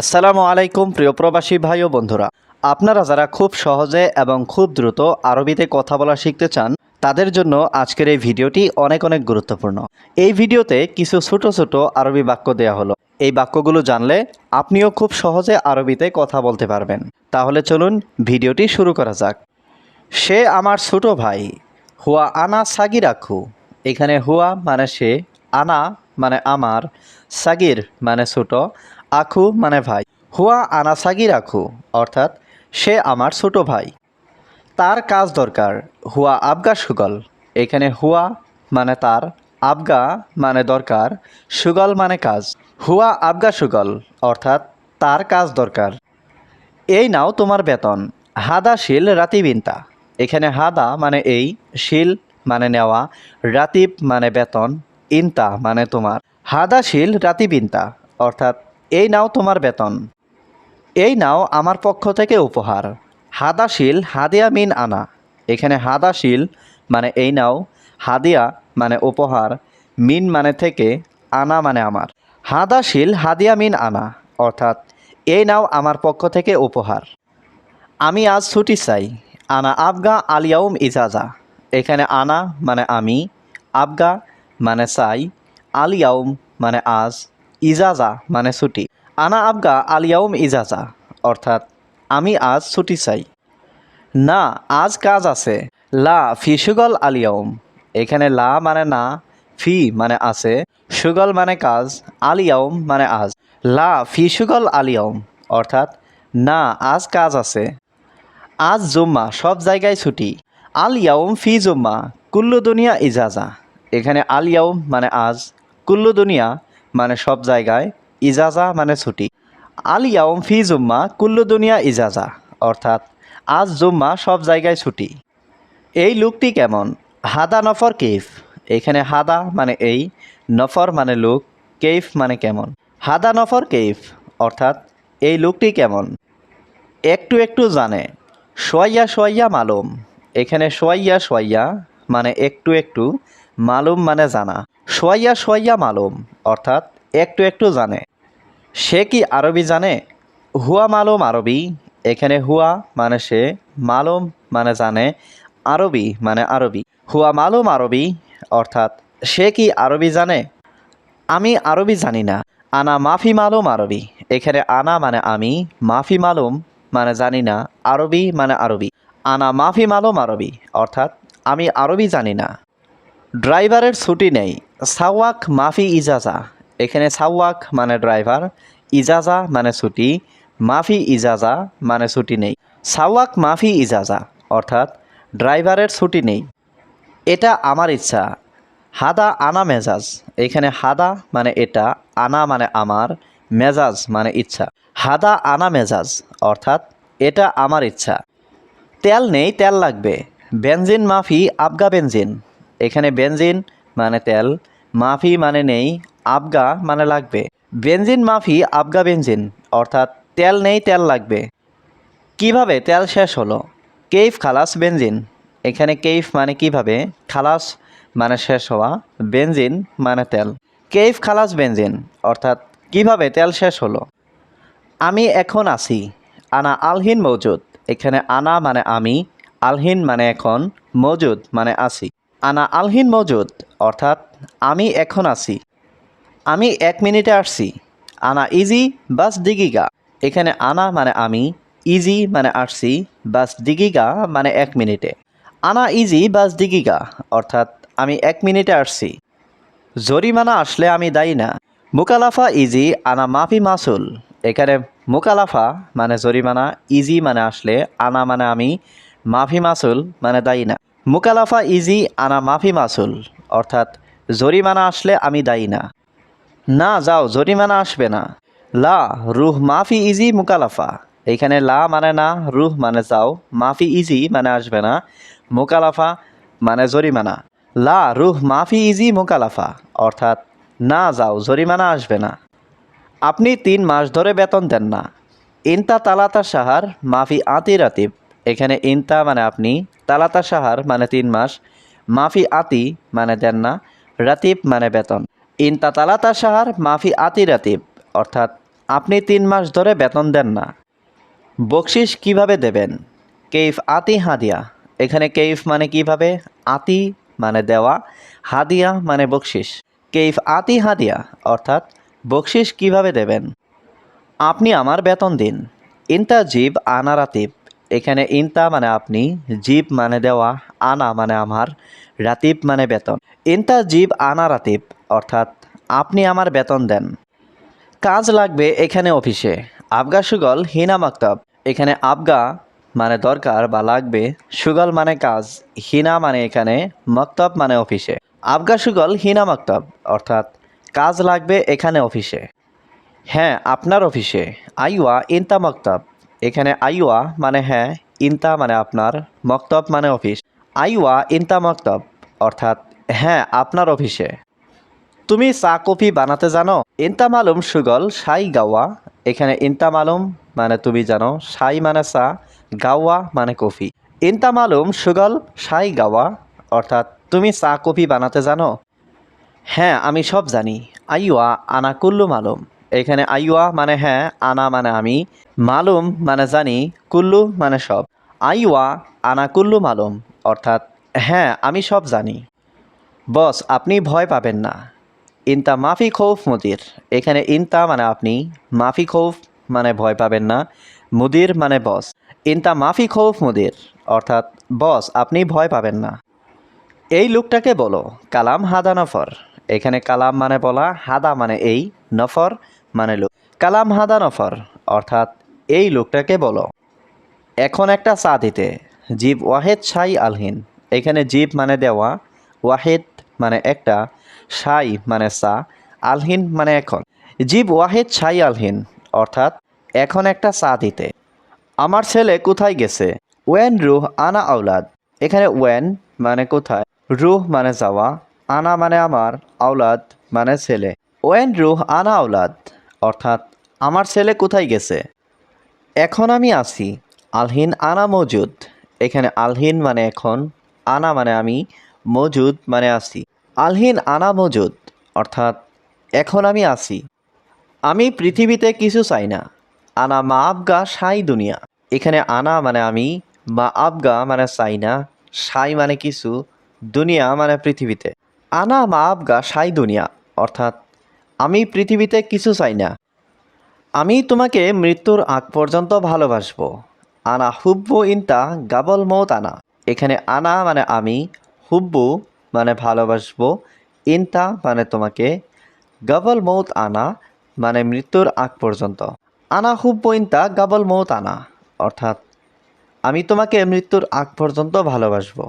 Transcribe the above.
আসসালামু আলাইকুম প্রিয় প্রবাসী ভাই ও বন্ধুরা। আপনারা যারা খুব সহজে এবং খুব দ্রুত আরবিতে কথা বলা শিখতে চান, তাদের জন্য আজকের এই ভিডিওটি অনেক অনেক গুরুত্বপূর্ণ। এই ভিডিওতে কিছু ছোট ছোট আরবি বাক্য দেওয়া হলো। এই বাক্যগুলো জানলে আপনিও খুব সহজে আরবিতে কথা বলতে পারবেন। তাহলে চলুন ভিডিওটি শুরু করা যাক। সে আমার ছোট ভাই, হুয়া আনা সাগির আখু এখানে হুয়া মানে সে, আনা মানে আমার, সাগির মানে ছোট। আখু মানে ভাই। হুয়া আনা সাগির আখু, অর্থাৎ সে আমার ছোট ভাই। তার কাজ দরকার, হুয়া আবগা সুগল। এখানে হুয়া মানে তার, আবগা মানে দরকার, সুগল মানে কাজ। হুয়া আবগা সুগল, অর্থাৎ তার কাজ দরকার। এই নাও তোমার বেতন, হাদা শিল রাতিবিনতা এখানে হাদা মানে এই, শিল মানে নেওয়া, রাতিব মানে বেতন, ইনতা মানে তোমার। হাদা শিল রাতিবিনতা অর্থাৎ এই নাও তোমার বেতন। এই নাও আমার পক্ষ থেকে উপহার। হাদাশিল হাদিয়া মিন আনা। এখানে হাদাশিল মানে এই নাও, হাদিয়া মানে উপহার, মিন মানে থেকে, আনা মানে আমার। হাদাশিল হাদিয়া মিন আনা, অর্থাৎ এই নাও আমার পক্ষ থেকে উপহার। আমি আজ ছুটি চাই। আনা আবগা আলিয়াউম ইজাজা। এখানে আনা মানে আমি, আবগা মানে চাই আলিয়াউম মানে আজ। ইজাজা মানে ছুটি। আনা আবগা আলিয়াউম ইজাজা, অর্থাৎ আমি আজ ছুটি চাই। না, আজ কাজ আছে। লা, ফি সুগল আলিয়াউম এখানে লা মানে না, ফি মানে আছে। সুগল মানে কাজ আলিয়াউম মানে আজ। লা, ফি সুগল আলিয়াউম অর্থাৎ না, আজ কাজ আছে। আজ জুম্মা, সব জায়গায় ছুটি। আল ইয়াউম ফি জুম্মা, কুল্লু দুনিয়া ইজাজা। এখানে আল ইয়াউম মানে আজ, কুল্লু দুনিয়া মানে সব জায়গায় ইজাজা মানে ছুটি। আল ইয়াউম ফি জুম্মা, কুল্লু দুনিয়া ইজাজা, অর্থাৎ আজ জুম্মা সব জায়গায় ছুটি। এই লুকটি কেমন? হাদা নফর কেফ এখানে হাদা মানে এই, নফর মানে লুক কেফ মানে কেমন? হাদা নফর কেফ অর্থাৎ এই লুকটি কেমন? একটু একটু জানে। সোয়াইয়া সোয়াইয়া মালুম। এখানে সোয়াইয়া সোয়াইয়া মানে একটু একটু, মালুম মানে জানা। সোয়াইয়া সোয়াইয়া মালুম, অর্থাৎ একটু একটু জানে। সে কি আরবি জানে? হুয়া মালুম আরবি, এখানে হুয়া মানে সে, মালুম মানে জানে, আরবি মানে আরবি। হুয়া মালুম আরবি, অর্থাৎ সে কি আরবি জানে? আমি আরবি জানি না, আনা মাফি মালুম আরবি, এখানে আনা মানে আমি, মাফি মালুম মানে জানি না, আরবি মানে আরবি। আনা মাফি মালুম আরবি, অর্থাৎ আমি আরবি জানি না। ড্রাইভারের ছুটি নেই। সাওয়াক মাফি ইজাজা। এখানে সাওয়াক মানে ড্রাইভার, ইজাজা মানে ছুটি, মাফি ইজাজা মানে ছুটি নেই। সাওয়াক মাফি ইজাজা, অর্থাৎ ড্রাইভারের ছুটি নেই। এটা আমার ইচ্ছা। হাদা আনা মেজাজ। এখানে হাদা মানে এটা, আনা মানে আমার, মেজাজ মানে ইচ্ছা। হাদা আনা মেজাজ, অর্থাৎ এটা আমার ইচ্ছা। তেল নেই, তেল লাগবে। বেনজিন মাফি, আবগা বেনজিন। এখানে বেনজিন মানে তেল, মাফি মানে নেই, আবগা মানে লাগবে। বেনজিন, মাফি, আবগা, বেনজিন, অর্থাৎ তেল নেই, তেল লাগবে। কীভাবে তেল শেষ হলো? কেইফ খালাস, বেনজিন। এখানে কেইফ মানে কীভাবে? খালাস মানে শেষ হওয়া, বেনজিন মানে তেল। কেইফ খালাস, বেনজিন, অর্থাৎ কীভাবে তেল শেষ হলো? আমি এখন আছি। আনা আলহিন মজুদ এখানে আনা মানে আমি, আলহিন মানে এখন মজুদ মানে আছি। আনা আলহিন মজুদ, অর্থাৎ আমি এখন আছি। আমি এক মিনিটে আসছি। আনা ইজি, বাস দিগিগা। এখানে আনা মানে আমি, ইজি মানে আসছি, বাস দিগিগা মানে এক মিনিটে। আনা ইজি, বাস দিগিগা, অর্থাৎ আমি এক মিনিটে আসছি। জরিমানা আসলে আমি দায়ী না। মুকালাফা ইজি, আনা মাফি মাসুল। এখানে মুকালাফা মানে জরিমানা, ইজি মানে আসলে আনা মানে আমি, মাফি মাসুল মানে দায়ী না। মুকালাফা ইজি, আনা মাফি মাসুল, অর্থাৎ জরিমানা আসলে আমি দায়ী না। না, যাও, জরিমানা আসবে না। লা, রুহ মাফি ইজি, মুকালাফা। এখানে লা মানে না, রুহ মানে যাও, মাফি ইজি মানে আসবে না, মুকালাফা মানে জরিমানা। লা, রুহ মাফি ইজি, মুকালাফা, অর্থাৎ না, যাও, জরিমানা আসবে না। আপনি তিন মাস ধরে বেতন দেন না। ইনতা তালাতা সাহার মাফি আতি রাতিব এখানে ইনতা মানে আপনি, তালাতা সাহার মানে তিন মাস, মাফি আতি মানে দেন না রাতিব মানে বেতন। ইনতা তালাতা সাহার, মাফি আতি রাতিব, অর্থাৎ আপনি তিন মাস ধরে বেতন দেন না। বকশিস কীভাবে দেবেন? কেইফ আতি হাদিয়া। এখানে কেইফ মানে কীভাবে? আতি মানে দেওয়া, হাদিয়া মানে বকশিস কেইফ আতি হাদিয়া, অর্থাৎ বকশিস কীভাবে দেবেন? আপনি আমার বেতন দিন। ইনতা জীব আনা রাতিব। এখানে ইনতা মানে আপনি, জীব মানে দেওয়া, আনা মানে আমার, রাতিব মানে বেতন। ইনতা জীব, আনা রাতিব, অর্থাৎ আপনি আমার বেতন দেন। কাজ লাগবে এখানে অফিসে। আবগা সুগল, হিনা মাকতাব। এখানে আবগা মানে দরকার বা লাগবে, সুগল মানে কাজ, হিনা মানে এখানে, মক্তব মানে অফিসে। আবগা সুগল, হিনা মাকতাব, অর্থাৎ কাজ লাগবে এখানে অফিসে। হ্যাঁ আপনার অফিসে। আইওয়া, ইনতা মক্তব। এখানে আইওয়া মানে হ্যাঁ ইনতা মানে আপনার, মক্তব মানে অফিস। আইওয়া, ইনতা, মক্তব, অর্থাৎ হ্যাঁ আপনার অফিসে। তুমি চা, কফি বানাতে জানো? ইনতা মালুম সুগল সাই গাওয়া। এখানে ইনতা মালুম মানে তুমি জানো সাই মানে চা, গাওয়া মানে কফি। ইনতা মালুম সুগল সাই গাওয়া, অর্থাৎ তুমি চা, কফি বানাতে জানো? হ্যাঁ আমি সব জানি। আইওয়া, আনাকুল্লু মালুম। এখানে আইওয়া মানে হ্যাঁ আনা মানে আমি, মালুম মানে জানি, কুল্লু মানে সব। আইওয়া, আনা কুল্লু মালুম, অর্থাৎ হ্যাঁ আমি সব জানি। বস, আপনি ভয় পাবেন না। ইনতা মাফি খৌফ মুদির। এখানে ইনতা মানে আপনি, মাফি খৌফ মানে ভয় পাবেন না, মুদির মানে বস। ইনতা মাফি খৌফ মুদির, অর্থাৎ বস, আপনি ভয় পাবেন না। এই লোকটাকে বলো, কালাম হাদা নফর। এখানে কালাম মানে বলা, হাদা মানে এই নফর মানে লোক। কালাম হাদা নফর অর্থাৎ এই লোকটাকে বলো। এখন একটা চা দিতে জীব ওয়াহেদ শাই আলহিন। এখানে জীব মানে দেওয়া, ওয়াহেদ মানে একটা, শাই মানে চা আলহিন মানে এখন। জীব ওয়াহেদ শাই আলহিন, অর্থাৎ এখন একটা চা দিতে আমার ছেলে কোথায় গেছে? ওয়েন রুহ আনা আওলাদ। এখানে ওয়েন মানে কোথায়? রুহ মানে যাওয়া, আনা মানে আমার, আওলাদ মানে ছেলে। ওয়েন রুহ আনা আওলাদ। অর্থাৎ, আমার ছেলে কোথায় গেছে? এখন আমি আছি। আলহিন আনা মজুদ। এখানে আলহিন মানে এখন, আনা মানে আমি, মজুদ মানে আছি। আলহিন আনা মজুদ, অর্থাৎ, এখন আমি আছি। আমি পৃথিবীতে কিছু চাই না। আনা মা আবগা সাই দুনিয়া। এখানে আনা মানে আমি, মা আবগা মানে চাই না। সাই মানে কিছু, দুনিয়া মানে পৃথিবীতে। আনা মা আবগা সাই দুনিয়া, অর্থাৎ আমি পৃথিবীতে কিছু চাই না। আমি তোমাকে মৃত্যুর আগ পর্যন্ত ভালোবাসবো। আনা হুব্বু ইনতা গাবল মৌত আনা এখানে আনা মানে আমি, হুব্বু মানে ভালোবাসবো। ইনতা মানে তোমাকে, গাবল মৌত আনা মানে মৃত্যুর আগ পর্যন্ত। আনা হুব্বু ইনতা গাবল মৌত আনা অর্থাৎ, আমি তোমাকে মৃত্যুর আগ পর্যন্ত ভালোবাসবো।